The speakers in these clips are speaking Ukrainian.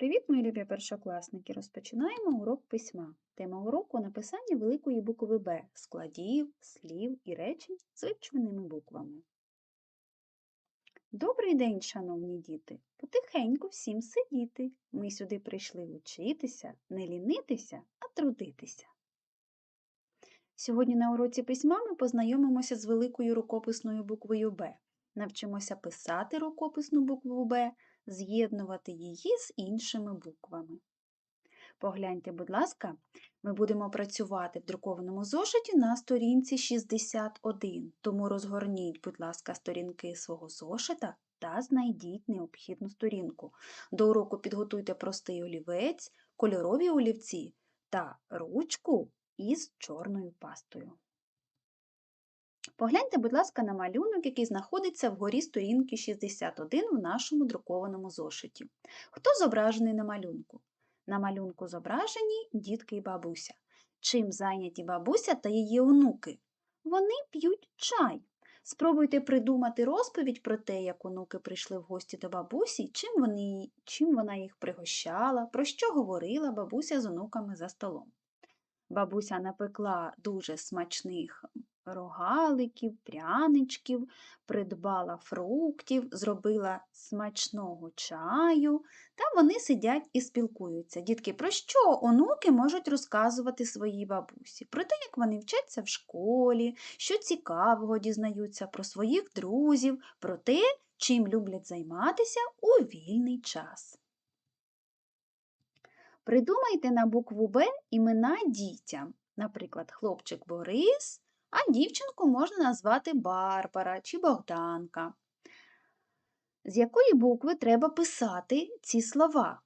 Привіт, мої любі першокласники! Розпочинаємо урок письма. Тема уроку написання великої букви Б, складів, слів і речень з вивченими буквами. Добрий день, шановні діти! Потихеньку всім сидіти. Ми сюди прийшли вчитися, не лінитися, а трудитися. Сьогодні на уроці письма ми познайомимося з великою рукописною буквою Б. Навчимося писати рукописну букву Б, з'єднувати її з іншими буквами. Погляньте, будь ласка, ми будемо працювати в друкованому зошиті на сторінці 61, тому розгорніть, будь ласка, сторінки свого зошита та знайдіть необхідну сторінку. До уроку підготуйте простий олівець, кольорові олівці та ручку із чорною пастою. Погляньте, будь ласка, на малюнок, який знаходиться вгорі сторінки 61 в нашому друкованому зошиті. Хто зображений на малюнку? На малюнку зображені дітки і бабуся. Чим зайняті бабуся та її онуки? Вони п'ють чай. Спробуйте придумати розповідь про те, як онуки прийшли в гості до бабусі, чим, вони, чим вона їх пригощала, про що говорила бабуся з онуками за столом. Бабуся напекла дуже смачних рогаликів, пряничків, придбала фруктів, зробила смачного чаю, та вони сидять і спілкуються. Дітки, про що онуки можуть розказувати своїй бабусі? Про те, як вони вчаться в школі, що цікавого дізнаються про своїх друзів, про те, чим люблять займатися у вільний час. Придумайте на букву Б імена дітям. Наприклад, хлопчик Борис, а дівчинку можна назвати Барбара чи Богданка. З якої букви треба писати ці слова?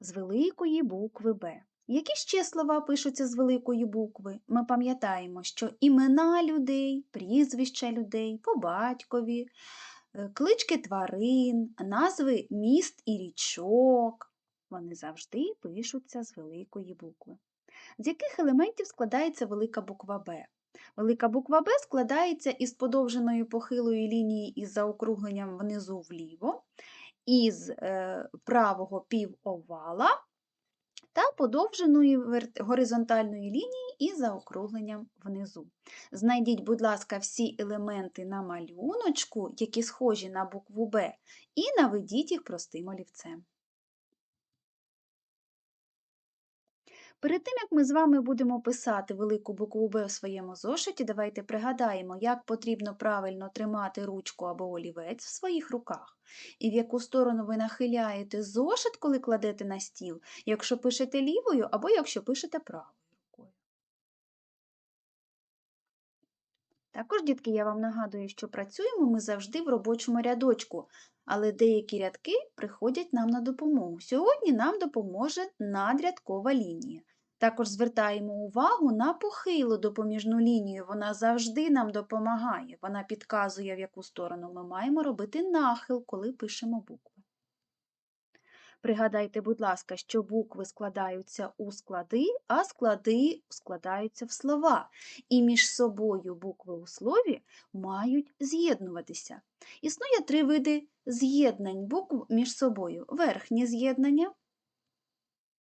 З великої букви Б. Які ще слова пишуться з великої букви? Ми пам'ятаємо, що імена людей, прізвища людей, по батькові, е, клички тварин, назви міст і річок. Вони завжди пишуться з великої букви. З яких елементів складається велика буква Б? Велика буква Б складається із подовженої похилої лінії із заокругленням внизу вліво, із е, правого півовала та подовженої горизонтальної лінії із заокругленням внизу. Знайдіть, будь ласка, всі елементи на малюночку, які схожі на букву Б, і наведіть їх простим олівцем. Перед тим, як ми з вами будемо писати велику букву Б у своєму зошиті, давайте пригадаємо, як потрібно правильно тримати ручку або олівець в своїх руках, і в яку сторону ви нахиляєте зошит, коли кладете на стіл, якщо пишете лівою або якщо пишете правою рукою. Також, дітки, я вам нагадую, що працюємо ми завжди в робочому рядочку, але деякі рядки приходять нам на допомогу. Сьогодні нам допоможе надрядкова лінія. Також звертаємо увагу на похилу допоміжну лінію. Вона завжди нам допомагає. Вона підказує, в яку сторону ми маємо робити нахил, коли пишемо букви. Пригадайте, будь ласка, що букви складаються у склади, а склади складаються в слова. І між собою букви у слові мають з'єднуватися. Існує три види з'єднань букв між собою: верхнє з'єднання,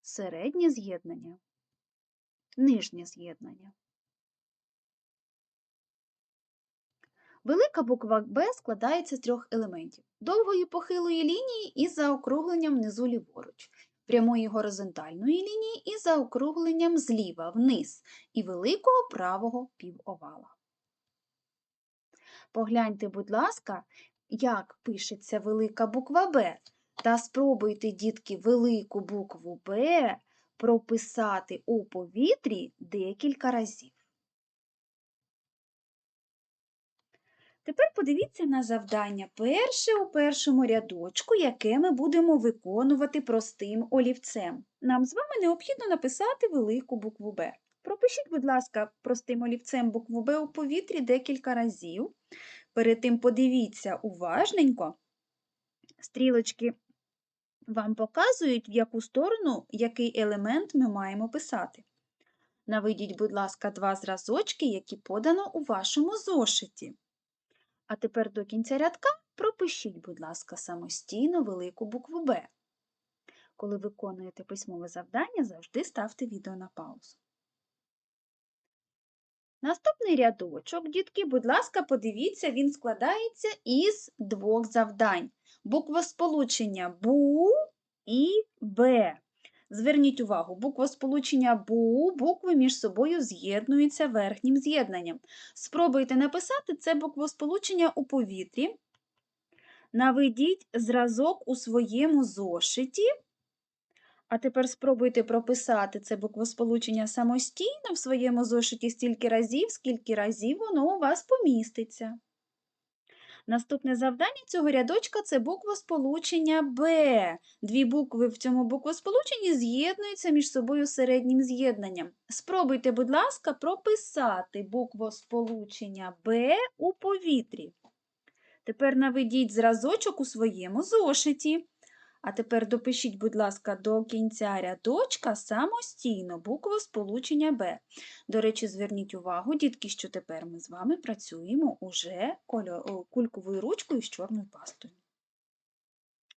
середнє з'єднання нижнє з'єднання. Велика буква Б складається з трьох елементів: довгої похилої лінії із заокругленням внизу ліворуч, прямої горизонтальної лінії із заокругленням зліва вниз і великого правого півовала. Погляньте, будь ласка, як пишеться велика буква Б, та спробуйте, дітки, велику букву Б прописати у повітрі декілька разів. Тепер подивіться на завдання перше у першому рядочку, яке ми будемо виконувати простим олівцем. Нам з вами необхідно написати велику букву Б. Пропишіть, будь ласка, простим олівцем букву Б у повітрі декілька разів. Перед тим подивіться уважненько, стрілочки вам показують, в яку сторону який елемент ми маємо писати. Наведіть, будь ласка, два зразочки, які подано у вашому зошиті. А тепер до кінця рядка пропишіть, будь ласка, самостійно велику букву Б. Коли виконуєте письмове завдання, завжди ставте відео на паузу. Наступний рядочок, дітки, будь ласка, подивіться, він складається із двох завдань. Буквосполучення БУ і Б. Зверніть увагу, буквосполучення БУ, букви між собою з'єднуються верхнім з'єднанням. Спробуйте написати це буквосполучення у повітрі. Наведіть зразок у своєму зошиті. А тепер спробуйте прописати це буквосполучення самостійно в своєму зошиті стільки разів, скільки разів воно у вас поміститься. Наступне завдання цього рядочка це буквосполучення Б. Дві букви в цьому буквосполученні з'єднуються між собою середнім з'єднанням. Спробуйте, будь ласка, прописати буквосполучення Б у повітрі. Тепер наведіть зразочок у своєму зошиті. А тепер допишіть, будь ласка, до кінця рядочка самостійно букву сполучення Б. До речі, зверніть увагу, дітки, що тепер ми з вами працюємо уже кульковою ручкою з чорною пастою.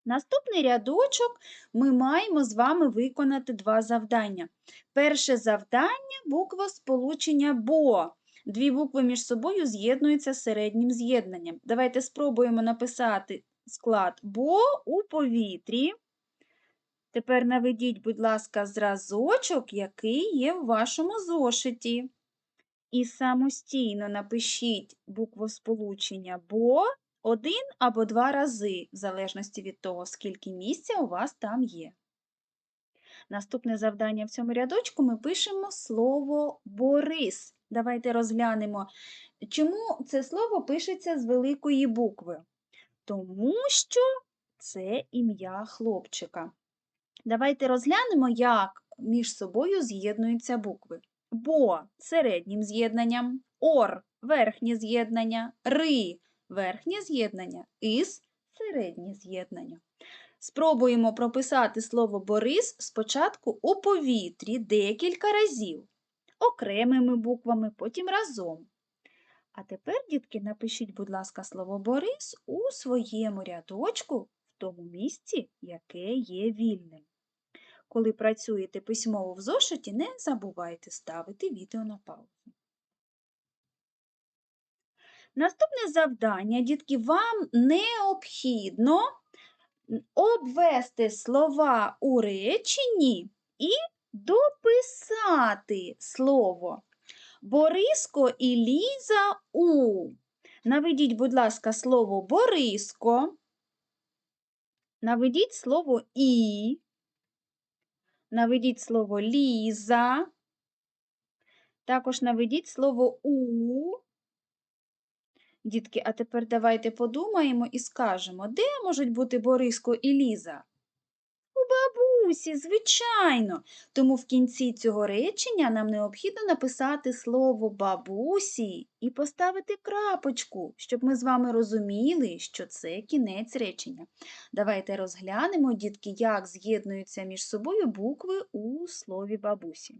Наступний рядочок ми маємо з вами виконати два завдання. Перше завдання буква сполучення БО. Дві букви між собою з'єднуються середнім з'єднанням. Давайте спробуємо написати склад БО у повітрі. Тепер наведіть, будь ласка, зразочок, який є в вашому зошиті. І самостійно напишіть буквосполучення БО один або два рази, в залежності від того, скільки місця у вас там є. Наступне завдання в цьому рядочку ми пишемо слово Борис. Давайте розглянемо, чому це слово пишеться з великої букви. Тому що це ім'я хлопчика. Давайте розглянемо, як між собою з'єднуються букви. Бо середнім з'єднанням, ор верхнє з'єднання, ри верхнє з'єднання, із середнє з'єднання. Спробуємо прописати слово Борис спочатку у повітрі декілька разів, окремими буквами, потім разом. А тепер, дітки, напишіть, будь ласка, слово Борис у своєму рядочку в тому місці, яке є вільним. Коли працюєте письмово в зошиті, не забувайте ставити відео на паузу. Наступне завдання, дітки, вам необхідно обвести слова у реченні і дописати слово. Бориско і Ліза у. Наведіть, будь ласка, слово Бориско. Наведіть слово і. Наведіть слово Ліза. Також наведіть слово у. Дітки, а тепер давайте подумаємо і скажемо, де можуть бути Бориско і Ліза? Бабусі, звичайно. Тому в кінці цього речення нам необхідно написати слово бабусі і поставити крапочку, щоб ми з вами розуміли, що це кінець речення. Давайте розглянемо, дітки, як з'єднуються між собою букви у слові бабусі.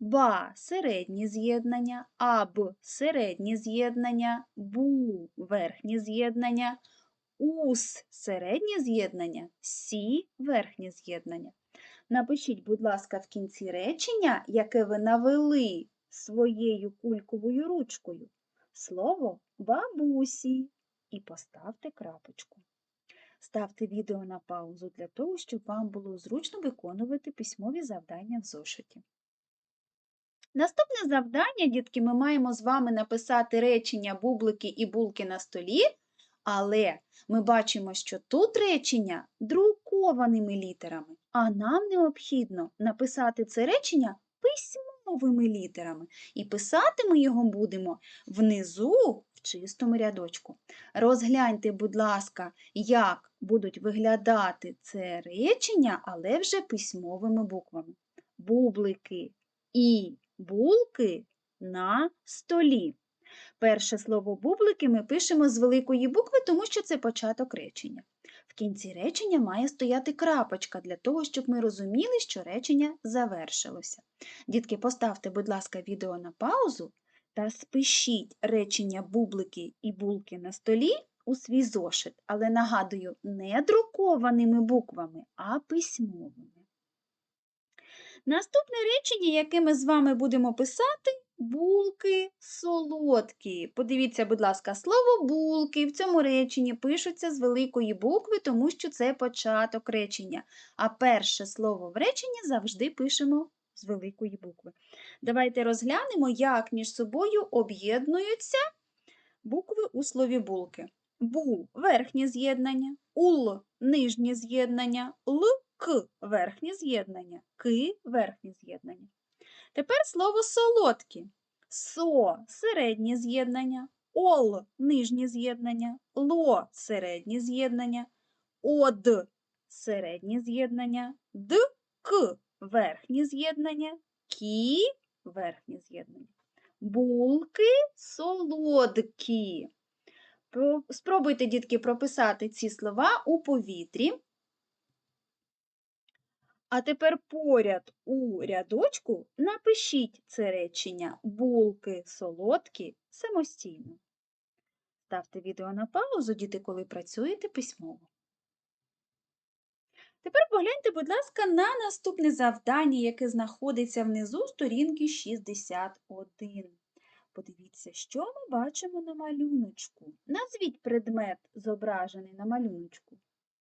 Ба середнє з'єднання, аб середнє з'єднання, бу верхнє з'єднання, ус середнє з'єднання, сі верхнє з'єднання. Напишіть, будь ласка, в кінці речення, яке ви навели своєю кульковою ручкою, слово бабусі і поставте крапочку. Ставте відео на паузу для того, щоб вам було зручно виконувати письмові завдання в зошиті. Наступне завдання, дітки, ми маємо з вами написати речення бублики і булки на столі, але ми бачимо, що тут речення друкованими літерами, а нам необхідно написати це речення письмовими літерами. І писати ми його будемо внизу в чистому рядочку. Розгляньте, будь ласка, як будуть виглядати це речення, але вже письмовими буквами. Бублики і булки на столі. Перше слово бублики ми пишемо з великої букви, тому що це початок речення. Кінці речення має стояти крапочка для того, щоб ми розуміли, що речення завершилося. Дітки, поставте, будь ласка, відео на паузу та спишіть речення бублики і булки на столі у свій зошит, але нагадую, не друкованими буквами, а письмовими. Наступне речення, яке ми з вами будемо писати, булки солодкі. Подивіться, будь ласка, слово булки в цьому реченні пишуться з великої букви, тому що це початок речення. А перше слово в реченні завжди пишемо з великої букви. Давайте розглянемо, як між собою об'єднуються букви у слові булки. Бу верхнє з'єднання, ул нижнє з'єднання, л к верхнє з'єднання, ки верхнє з'єднання. Тепер слово солодкі. Со середнє з'єднання, ол нижнє з'єднання, ло середнє з'єднання, од середнє з'єднання, д к верхнє з'єднання, кі верхнє з'єднання. Булки солодкі. Спробуйте, дітки, прописати ці слова у повітрі. А тепер поряд у рядочку напишіть це речення булки солодкі самостійно. Ставте відео на паузу, діти, коли працюєте письмово. Тепер погляньте, будь ласка, на наступне завдання, яке знаходиться внизу сторінки 61. Подивіться, що ми бачимо на малюночку. Назвіть предмет, зображений на малюночку.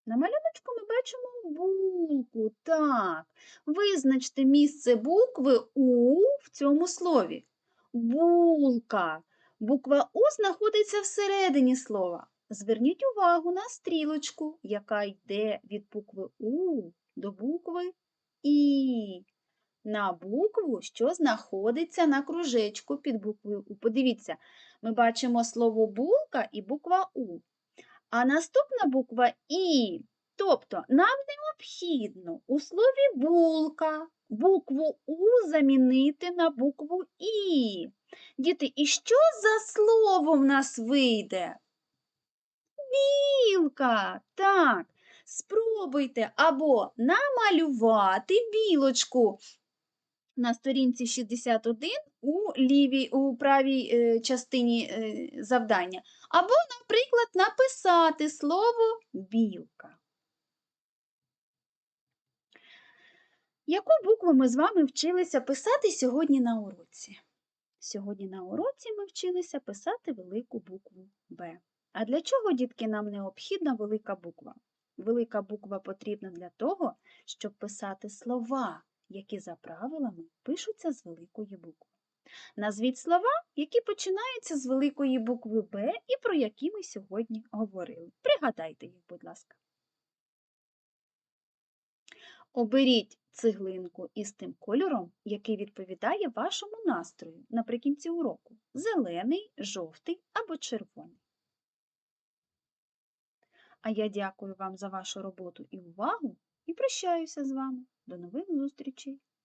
На малюночку ми бачимо булку. Так. Визначте місце букви У в цьому слові. Булка. Буква У знаходиться всередині слова. Зверніть увагу на стрілочку, яка йде від букви У до букви І. На букву, що знаходиться на кружечку під буквою У. Подивіться, ми бачимо слово булка і буква У. А наступна буква І. Тобто нам необхідно у слові булка букву У замінити на букву І. Діти, і що за слово в нас вийде? Білка. Так. Спробуйте або намалювати білочку на сторінці 61 у лівій, у правій е, частині е, завдання, або, наприклад, написати слово білка. Яку букву ми з вами вчилися писати сьогодні на уроці? Сьогодні на уроці ми вчилися писати велику букву Б. А для чого, дітки, нам необхідна велика буква? Велика буква потрібна для того, щоб писати слова, які за правилами пишуться з великої букви. Назвіть слова, які починаються з великої букви Б і про які ми сьогодні говорили. Пригадайте їх, будь ласка. Оберіть цеглинку із тим кольором, який відповідає вашому настрою наприкінці уроку зелений, жовтий або червоний. А я дякую вам за вашу роботу і увагу і прощаюся з вами. До нових зустрічей!